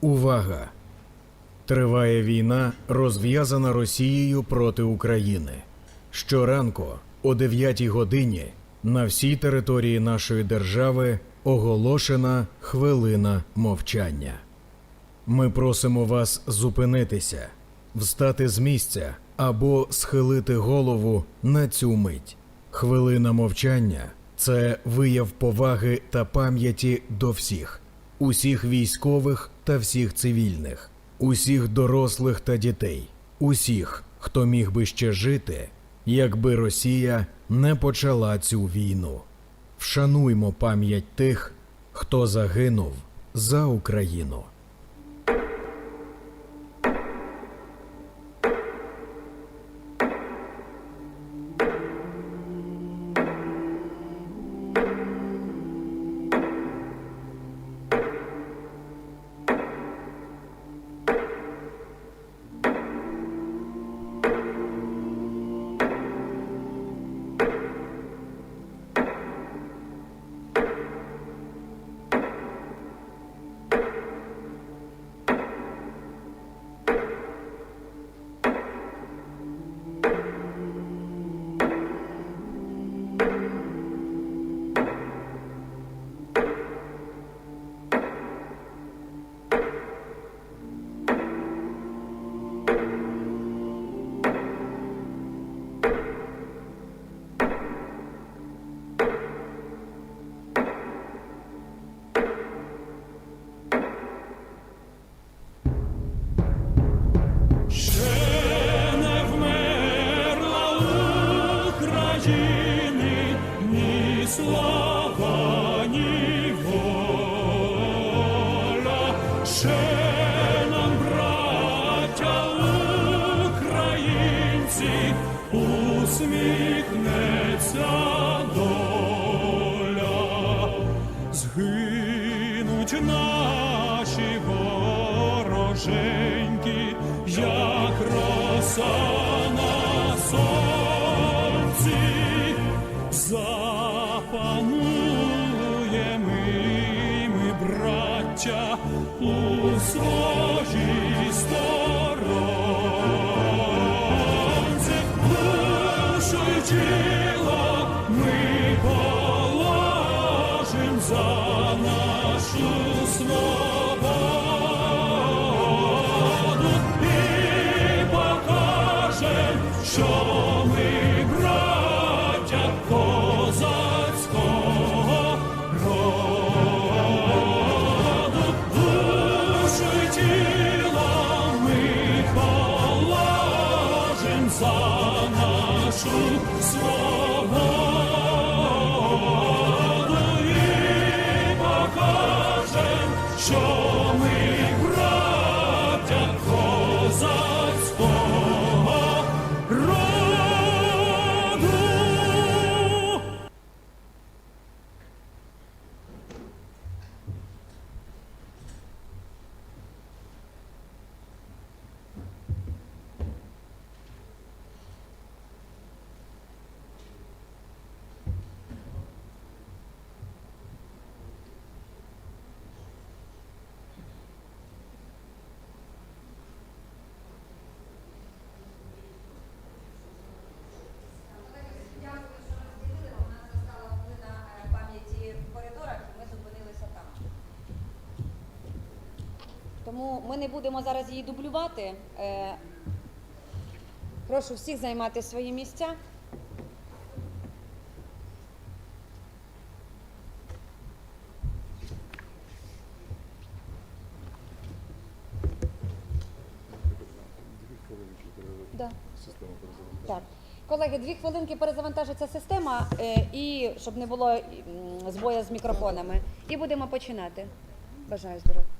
Увага! Триває війна, розв'язана Росією проти України. Щоранку о 9 годині на всій території нашої держави оголошена хвилина мовчання. Ми просимо вас зупинитися, встати з місця або схилити голову на цю мить. Хвилина мовчання це вияв поваги та пам'яті до всіх, усіх військових та всіх цивільних, усіх дорослих та дітей, усіх, хто міг би ще жити, якби Росія не почала цю війну. Вшануймо пам'ять тих, хто загинув за Україну. soul. Нашу Тому ми не будемо зараз її дублювати. Е, Прошу всіх займати свої місця. Колеги, дві хвилинки перезавантажиться система, е, і щоб не було збоя з мікрофонами. І будемо починати. Бажаю здоров'я.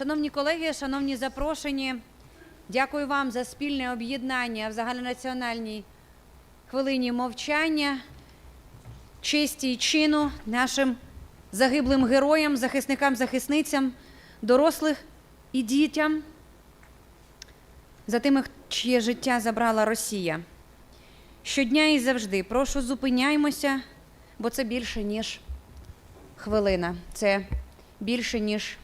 Шановні колеги, шановні запрошені, дякую вам за спільне об'єднання в загальнонаціональній хвилині мовчання, честі і чину нашим загиблим героям, захисникам, захисницям, дорослих і дітям, за тими, чиє життя забрала Росія. Щодня і завжди прошу зупиняймося, бо це більше, ніж хвилина. Це більше, ніж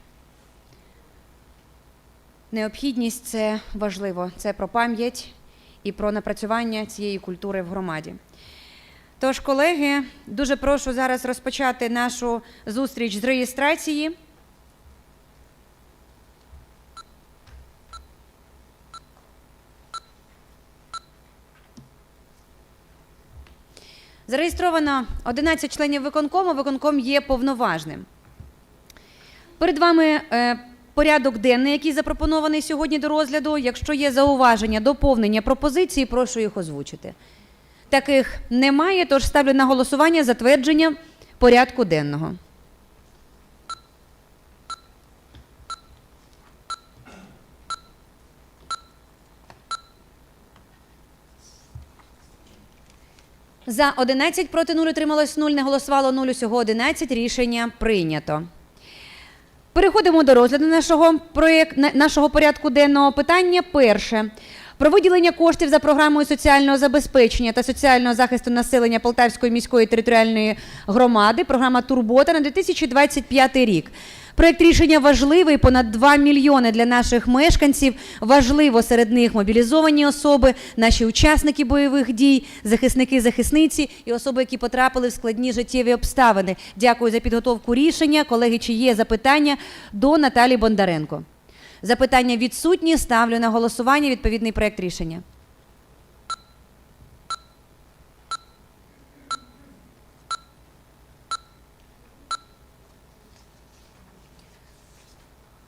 необхідність, це важливо. Це про пам'ять і про напрацювання цієї культури в громаді. Тож, колеги, дуже прошу зараз розпочати нашу зустріч з реєстрації. Зареєстровано 11 членів виконкому. Виконком є повноважним. Перед вами е, порядок денний, який запропонований сьогодні до розгляду. Якщо є зауваження, доповнення, пропозиції, прошу їх озвучити. Таких немає, тож ставлю на голосування затвердження порядку денного. За 11, проти 0, утрималось 0, не голосувало 0, усього 11. Рішення прийнято. Переходимо до розгляду нашого, проєк... нашого порядку денного питання. Перше. Про виділення коштів за програмою соціального забезпечення та соціального захисту населення Полтавської міської територіальної громади, програма Турбота на 2025 рік. Проєкт рішення важливий, понад 2 мільйони для наших мешканців. Важливо серед них мобілізовані особи, наші учасники бойових дій, захисники, захисниці і особи, які потрапили в складні життєві обставини. Дякую за підготовку рішення. Колеги, чи є запитання до Наталі Бондаренко? Запитання відсутні. Ставлю на голосування відповідний проєкт рішення.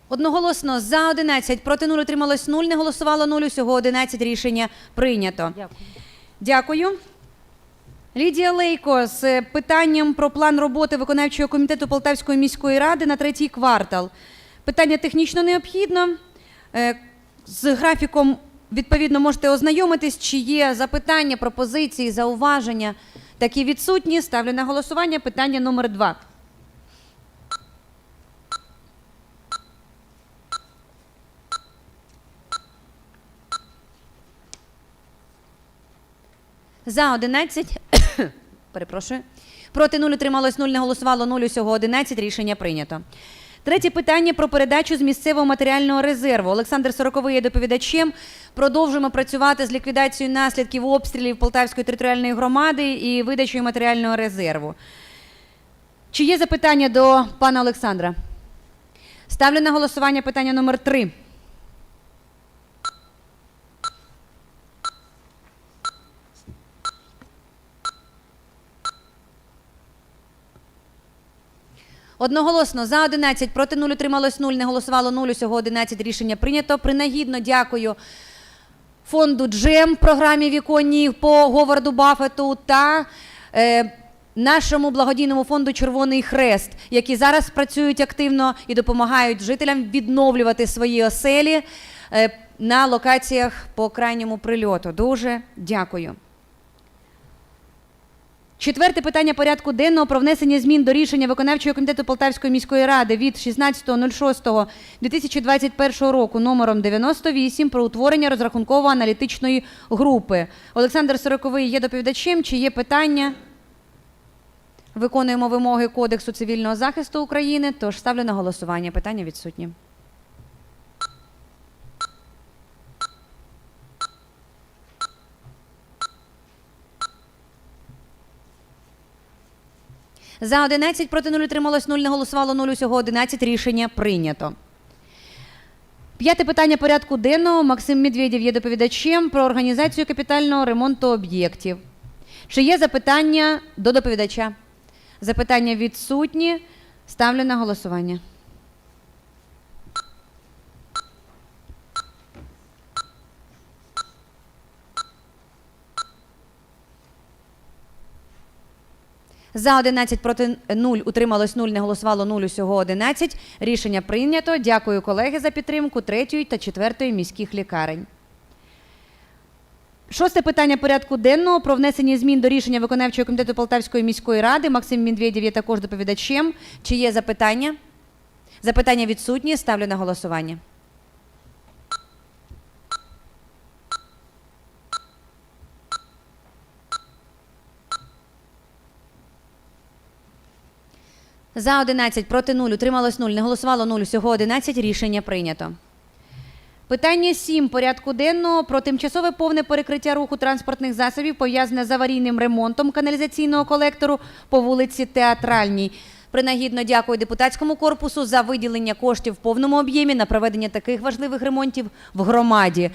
Одноголосно за 11, проти 0 утрималось 0, не голосувало 0, усього 11 рішення прийнято. Дякую. Дякую. Лідія Лейко з питанням про план роботи виконавчого комітету Полтавської міської ради на третій квартал. Питання технічно необхідно. Е, З графіком відповідно можете ознайомитись, чи є запитання, пропозиції, зауваження. Такі відсутні. Ставлю на голосування питання номер два. За 11. Перепрошую. Проти 0 утрималось 0, не голосувало 0, усього 11. Рішення прийнято. Третє питання про передачу з місцевого матеріального резерву. Олександр Сороковий є доповідачем. Продовжуємо працювати з ліквідацією наслідків обстрілів Полтавської територіальної громади і видачею матеріального резерву. Чи є запитання до пана Олександра? Ставлю на голосування питання номер 3. Одноголосно за 11, проти 0 утрималось 0, не голосувало 0, усього 11 рішення прийнято. Принагідно дякую фонду Джем, програмі віконній по Говарду Баффету та е, нашому благодійному фонду Червоний Хрест, які зараз працюють активно і допомагають жителям відновлювати свої оселі е, на локаціях по крайньому прильоту. Дуже дякую. Четверте питання порядку денного про внесення змін до рішення виконавчого комітету Полтавської міської ради від 16.06.2021 року номером 98 про утворення розрахунково-аналітичної групи. Олександр Сороковий є доповідачем. Чи є питання? Виконуємо вимоги Кодексу цивільного захисту України, тож ставлю на голосування. Питання відсутні. За 11, проти 0 утрималось 0, не голосувало 0, усього 11. Рішення прийнято. П'яте питання порядку денного. Максим Медведєв є доповідачем про організацію капітального ремонту об'єктів. Чи є запитання до доповідача? Запитання відсутні. Ставлю на голосування. За 11 проти 0 утрималось 0, не голосувало 0, усього 11. Рішення прийнято. Дякую, колеги, за підтримку третьої та четвертої міських лікарень. Шосте питання порядку денного про внесення змін до рішення виконавчого комітету Полтавської міської ради. Максим Медведєв є також доповідачем. Чи є запитання? Запитання відсутні. Ставлю на голосування. За 11, проти 0, утрималось 0, не голосувало 0, всього 11. Рішення прийнято. Питання 7 порядку денного про тимчасове повне перекриття руху транспортних засобів пов'язане з аварійним ремонтом каналізаційного колектору по вулиці Театральній. Принагідно дякую депутатському корпусу за виділення коштів в повному об'ємі на проведення таких важливих ремонтів в громаді.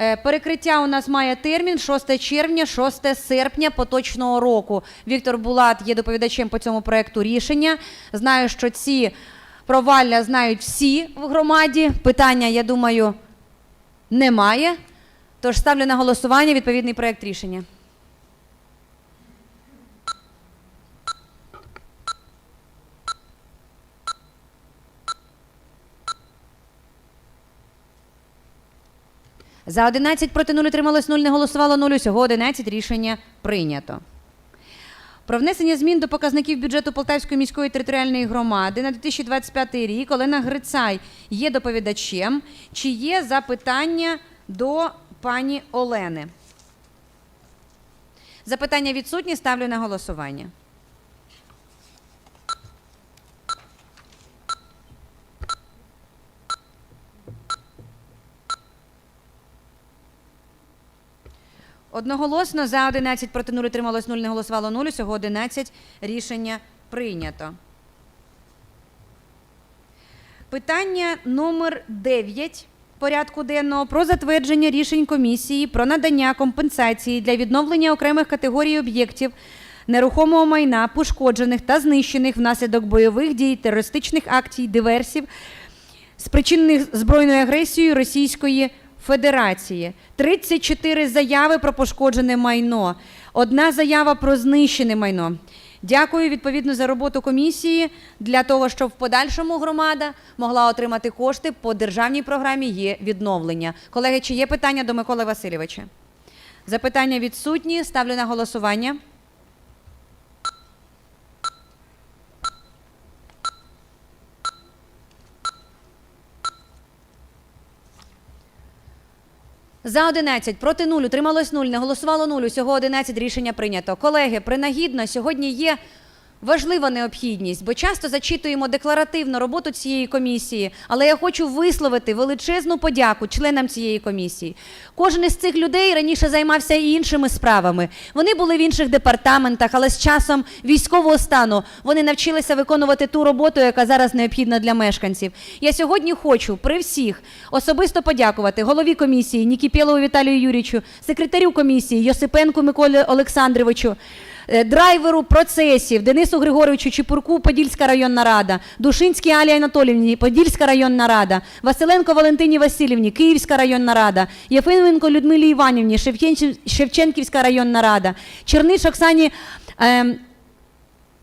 Е, Перекриття у нас має термін 6 червня, 6 серпня поточного року. Віктор Булат є доповідачем по цьому проекту рішення. Знаю, що ці провалля знають всі в громаді. Питання, я думаю, немає. Тож ставлю на голосування відповідний проект рішення. За 11 проти 0 утрималось 0, не голосувало 0, усього 11. Рішення прийнято. Про внесення змін до показників бюджету Полтавської міської територіальної громади на 2025 рік Олена Грицай є доповідачем. Чи є запитання до пані Олени? Запитання відсутні, ставлю на голосування. Одноголосно за 11 проти 0 утрималось 0, не голосувало 0, усього 11. Рішення прийнято. Питання номер 9 порядку денного про затвердження рішень комісії про надання компенсації для відновлення окремих категорій об'єктів нерухомого майна, пошкоджених та знищених внаслідок бойових дій, терористичних акцій, диверсів, спричинених збройною агресією Російської Федерації. 34 заяви про пошкоджене майно, одна заява про знищене майно. Дякую відповідно за роботу комісії для того, щоб в подальшому громада могла отримати кошти по державній програмі є відновлення. Колеги, чи є питання до Миколи Васильовича? Запитання відсутні. Ставлю на голосування. За 11, проти 0, утрималось 0, не голосувало 0, усього 11 рішення прийнято. Колеги, принагідно, сьогодні є важлива необхідність, бо часто зачитуємо декларативно роботу цієї комісії, але я хочу висловити величезну подяку членам цієї комісії. Кожен із цих людей раніше займався і іншими справами. Вони були в інших департаментах, але з часом військового стану вони навчилися виконувати ту роботу, яка зараз необхідна для мешканців. Я сьогодні хочу при всіх особисто подякувати голові комісії Нікіпєлову Віталію Юрійовичу, секретарю комісії Йосипенку Миколі Олександровичу. Е, Драйверу процесів Денису Григоровичу Чепурку, Подільська районна рада, Душинській Алі Анатолівні, Подільська районна рада, Василенко Валентині Васильівні, Київська районна рада, Єфименко Людмилі Іванівні, Шевченківська районна рада, Черниш Оксані. ем,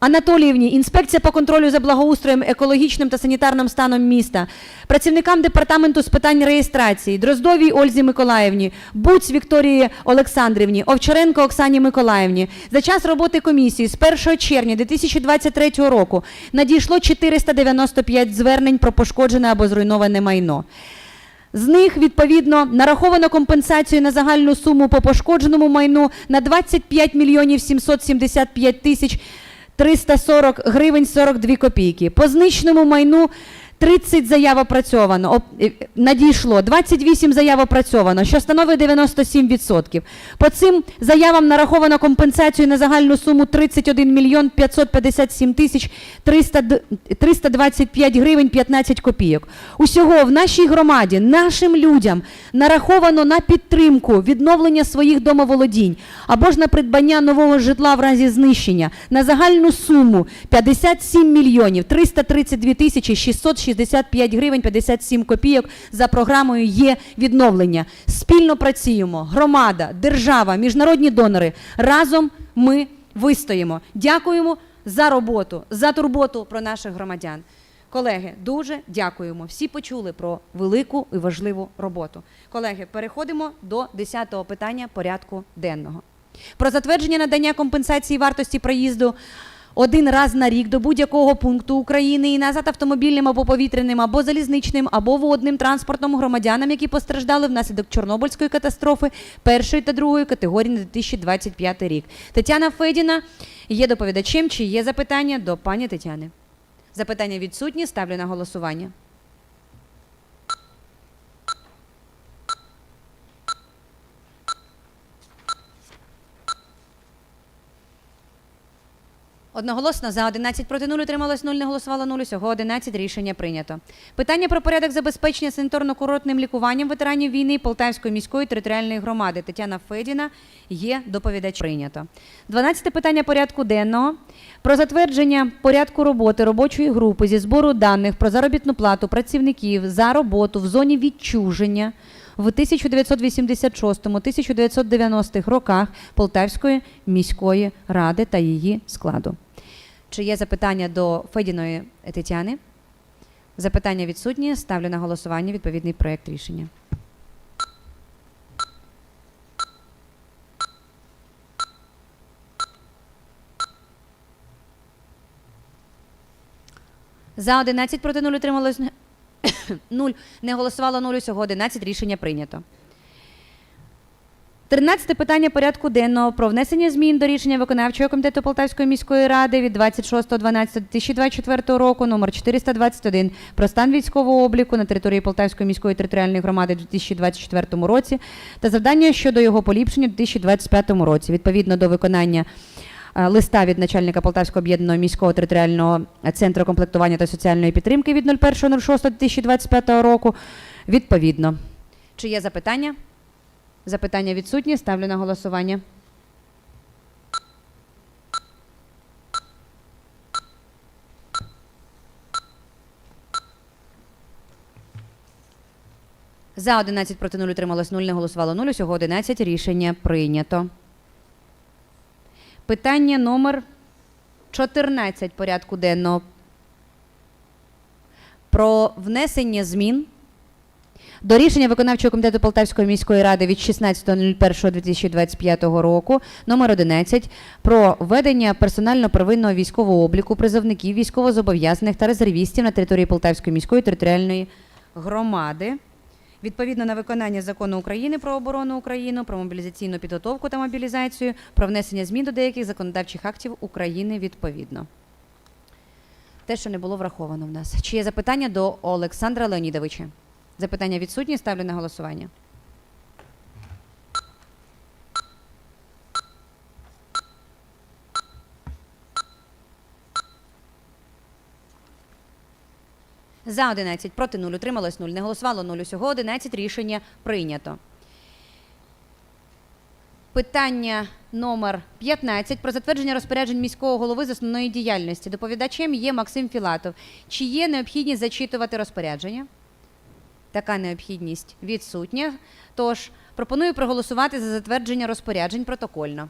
Анатоліївні, інспекція по контролю за благоустроєм, екологічним та санітарним станом міста, працівникам департаменту з питань реєстрації, Дроздовій Ользі Миколаївні, Буць Вікторії Олександрівні, Овчаренко Оксані Миколаївні. За час роботи комісії з 1 червня 2023 року надійшло 495 звернень про пошкоджене або зруйноване майно. З них відповідно нараховано компенсацію на загальну суму по пошкодженому майну на 25 мільйонів 775 тисяч 340 гривень 42 копійки. По знищеному майну 30 заяв опрацьовано, оп- надійшло, 28 заяв опрацьовано, що становить 97%. По цим заявам нараховано компенсацію на загальну суму 31 мільйон 557 тисяч 300 д- 325 гривень 15 копійок. Усього в нашій громаді нашим людям нараховано на підтримку відновлення своїх домоволодінь або ж на придбання нового житла в разі знищення на загальну суму 57 мільйонів 332 тисячі 665 гривень 57 копійок за програмою є відновлення. Спільно працюємо. Громада, держава, міжнародні донори. Разом ми вистоїмо. Дякуємо. за роботу, за турботу про наших громадян. Колеги, дуже дякуємо. Всі почули про велику і важливу роботу. Колеги, переходимо до 10-го питання порядку денного. Про затвердження надання компенсації вартості проїзду один раз на рік до будь-якого пункту України і назад автомобільним або повітряним, або залізничним, або водним транспортом громадянам, які постраждали внаслідок Чорнобильської катастрофи першої та другої категорії на 2025 рік. Тетяна Федіна є доповідачем. Чи є запитання до пані Тетяни? Запитання відсутні. Ставлю на голосування. Одноголосно за 11 проти 0 утрималось 0, не голосувало 0, усього 11 рішення прийнято. Питання про порядок забезпечення санаторно-курортним лікуванням ветеранів війни Полтавської міської територіальної громади Тетяна Федіна є доповідач прийнято. 12 питання порядку денного про затвердження порядку роботи робочої групи зі збору даних про заробітну плату працівників за роботу в зоні відчуження в 1986-1990 роках Полтавської міської ради та її складу. Чи є запитання до Федіної Тетяни? Запитання відсутні. Ставлю на голосування відповідний проєкт рішення. За 11 проти 0 утрималось 0. Не голосувало 0, усього 11. Рішення прийнято. 13 питання порядку денного про внесення змін до рішення виконавчого комітету Полтавської міської ради від 26.12.2024 року номер 421 про стан військового обліку на території Полтавської міської територіальної громади у 2024 році та завдання щодо його поліпшення у 2025 році. Відповідно до виконання е, листа від начальника Полтавського об'єднаного міського територіального центру комплектування та соціальної підтримки від 01.06.2025 року. Відповідно. Чи є запитання? Запитання відсутні. Ставлю на голосування. За 11 проти 0 утрималось 0, не голосувало 0, усього 11. Рішення прийнято. Питання номер 14 порядку денного. Про внесення змін до рішення виконавчого комітету Полтавської міської ради від 16.01.2025 року номер 11 про введення персонально-первинного військового обліку призовників, військовозобов'язаних та резервістів на території Полтавської міської територіальної громади. Відповідно на виконання закону України про оборону України, про мобілізаційну підготовку та мобілізацію, про внесення змін до деяких законодавчих актів України відповідно. Те, що не було враховано в нас. Чи є запитання до Олександра Леонідовича? Запитання відсутні. Ставлю на голосування. За 11, проти 0, утрималось 0, не голосувало 0, усього 11, рішення прийнято. Питання номер 15 про затвердження розпоряджень міського голови з основної діяльності. Доповідачем є Максим Філатов. Чи є необхідність зачитувати розпорядження? Така необхідність відсутня. Тож пропоную проголосувати за затвердження розпоряджень протокольно.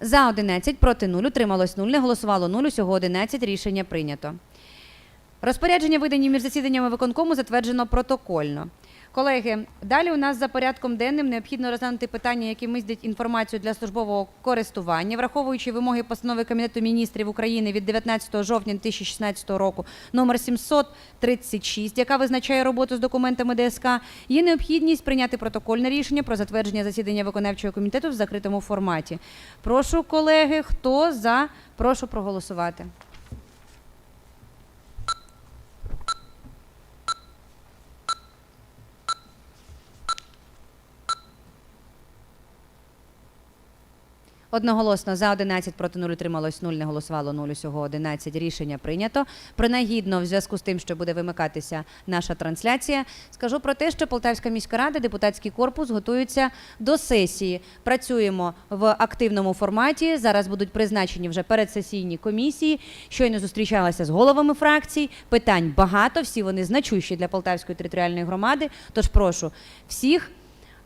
За 11, проти 0, утрималось 0, не голосувало 0, усього 11, рішення прийнято. Розпорядження, видані між засіданнями виконкому, затверджено протокольно. Колеги, далі у нас за порядком денним необхідно розглянути питання, які містять інформацію для службового користування, враховуючи вимоги постанови Кабінету міністрів України від 19 жовтня 2016 року номер 736, яка визначає роботу з документами ДСК, є необхідність прийняти протокольне рішення про затвердження засідання виконавчого комітету в закритому форматі. Прошу, колеги, хто за, прошу проголосувати. Одноголосно за 11 проти 0 утрималось 0, не голосувало 0, усього 11. Рішення прийнято. Принагідно, в зв'язку з тим, що буде вимикатися наша трансляція, скажу про те, що Полтавська міська рада, депутатський корпус готуються до сесії. Працюємо в активному форматі. Зараз будуть призначені вже передсесійні комісії. Щойно зустрічалася з головами фракцій. Питань багато, всі вони значущі для Полтавської територіальної громади. Тож прошу всіх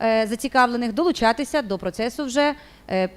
е, зацікавлених долучатися до процесу вже е,